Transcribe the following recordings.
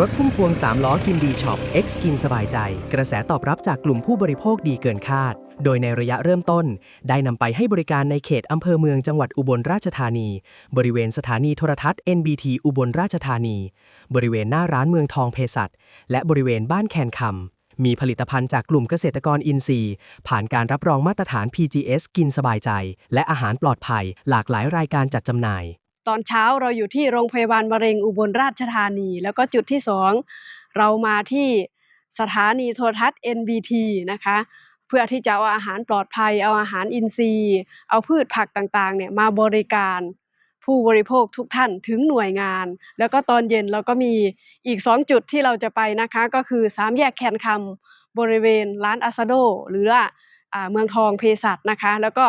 รถพุ่มพวง 3 ล้อกินดีช็อป X กินสบายใจ กระแสตอบรับจากกลุ่มผู้บริโภคดีเกินคาด โดยในระยะเริ่มต้น ได้นำไปให้บริการในเขตอำเภอเมืองจังหวัดอุบลราชธานี บริเวณสถานีโทรทัศน์ NBT อุบลราชธานี บริเวณหน้าร้านเมืองทองเภสัชและบริเวณบ้านแคนคำมีผลิตภัณฑ์จากกลุ่มเกษตรกรอินทรีย์ ผ่านการรับรองมาตรฐาน PGS กินสบายใจ และอาหารปลอดภัย หลากหลายรายการจัดจำหน่าย ตอนเช้าเราอยู่ที่โรงพยาบาลมะเร็งอุบลราชธานี แล้วก็จุดที่สองเรามาที่สถานีโทรทัศน์ NBT นะคะ เพื่อที่จะเอาอาหารปลอดภัย เอาอาหารอินทรีย์ เอาพืชผักต่างๆเนี่ยมาบริการผู้บริโภคทุกท่านถึงหน่วยงาน แล้วก็ตอนเย็นเราก็มีอีก 2 จุดที่เราจะไปนะคะ ก็คือ 3 แยกแคนคำบริเวณร้านอาซาโด หรือว่าอ่าเมืองทองเภสัชนะคะ แล้วก็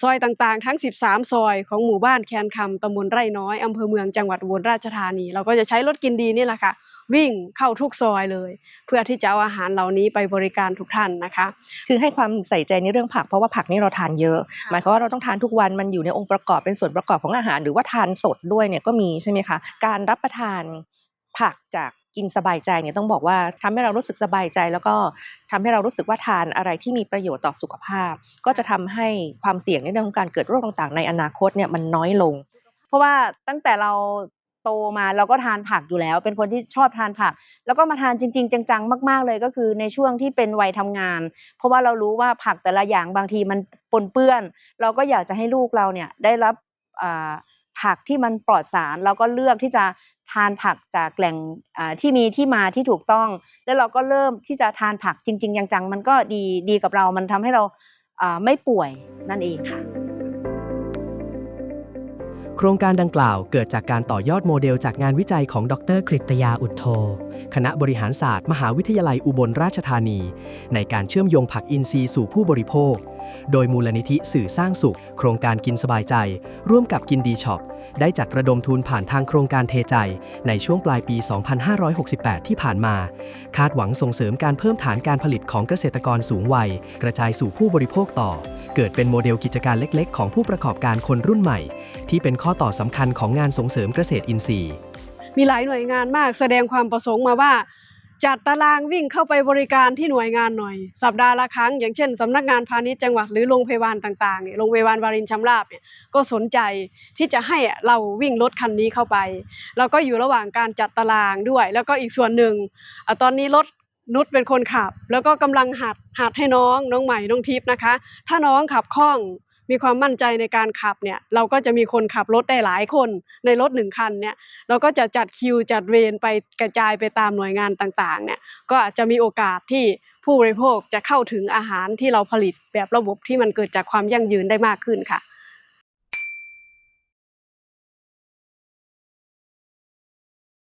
ซอยต่างๆ ทั้ง 13 ซอยของหมู่บ้านแคนคำตำบลไร่น้อยอำเภอเมืองจังหวัดอุบลราชธานี เราก็จะใช้รถกินดีนี่แหละค่ะ วิ่งเข้าทุกซอยเลย เพื่อที่จะเอาอาหารเหล่านี้ไปบริการทุกท่านนะคะ คือให้ความใส่ใจในเรื่องผักเพราะว่าผักนี่เราทานเยอะค่ะหมายความว่าเราต้องทานทุกวันมันอยู่ในองค์ประกอบเป็นส่วนประกอบของอาหาร หรือว่าทานสดด้วยเนี่ยก็มีใช่ไหมคะการรับประทานผักจาก กินสบายใจเนี่ยต้องบอกว่าทำให้เรารู้สึกสบายใจ แล้วก็ทำให้เรารู้สึกว่าทานอะไรที่มีประโยชน์ต่อสุขภาพ ก็จะทำให้ความเสี่ยงในเรื่องของการเกิดโรคต่างๆ ในอนาคตเนี่ยมันน้อยลง เพราะว่าตั้งแต่เราโตมาเราก็ทานผักอยู่แล้ว เป็นคนที่ชอบทานผัก แล้วก็มาทานจริง ๆ จังๆ มาก ๆเลยก็คือในช่วงที่เป็นวัยทำงาน เพราะว่าเรารู้ว่าผักแต่ละอย่างบางทีมันปนเปื้อน เราก็อยากจะให้ลูกเราเนี่ยได้รับอ่า ผักที่มันปลอดสารเราก็เลือกที่จะทานผักจากแหล่งที่มีที่มาที่ถูกต้อง แล้วเราก็เริ่มที่จะทานผักจริง ๆ จังๆ มันก็ดีดีกับเรา มันทำให้เราไม่ป่วยนั่นเองค่ะ โครงการดังกล่าวเกิดจากการต่อยอดโมเดลจากงานวิจัยของดรกฤตยาอุทโทคณะบริหารศาสตร์ มหาวิทยาลัยอุบลราชธานี ในการเชื่อมโยงผักอินทรีย์สู่ผู้บริโภค โดยมูลนิธิสื่อสร้างสุข โครงการกินสบายใจ ร่วมกับกินดีช็อป ได้จัดระดมทุนผ่านทางโครงการเทใจ ในช่วงปลายปี 2568 ที่ผ่านมา คาดหวังส่งเสริมการเพิ่มฐานการผลิตของเกษตรกรสูงวัย กระจายสู่ผู้บริโภคต่อ เกิดเป็นโมเดลกิจการเล็กๆ ของผู้ประกอบการคนรุ่นใหม่ ที่เป็นข้อต่อสำคัญของงานส่งเสริมเกษตรอินทรีย์ มีหลายหน่วยงานมากแสดงความประสงค์มาว่า จัดตารางวิ่งเข้าไปบริการที่หน่วยงานหน่อย สัปดาห์ละครั้ง อย่างเช่นสำนักงานพาณิชย์จังหวัดหรือโรงพยาบาลต่างๆเนี่ยโรงพยาบาลวารินชำราบเนี่ยก็สนใจที่จะให้เราวิ่งรถคันนี้เข้าไป เราก็อยู่ระหว่างการจัดตารางด้วย แล้วก็อีกส่วนหนึ่งอตอนนี้รถ นุชเป็นคนขับ แล้วก็กำลังหัดหัดให้น้องน้องใหม่น้องทิพย์นะคะ ถ้าน้องขับคล่องมีความมั่นใจในการขับเนี่ยเราก็จะมีคนขับรถได้หลายคนในรถหนึ่งคันเนี่ยเราก็จะจัดคิวจัดเวรไปกระจายไปตามหน่วยงานต่างๆเนี่ยก็อาจจะมีโอกาสที่ผู้บริโภคจะเข้าถึงอาหารที่เราผลิตแบบระบบที่มันเกิดจากความยั่งยืนได้มากขึ้นค่ะ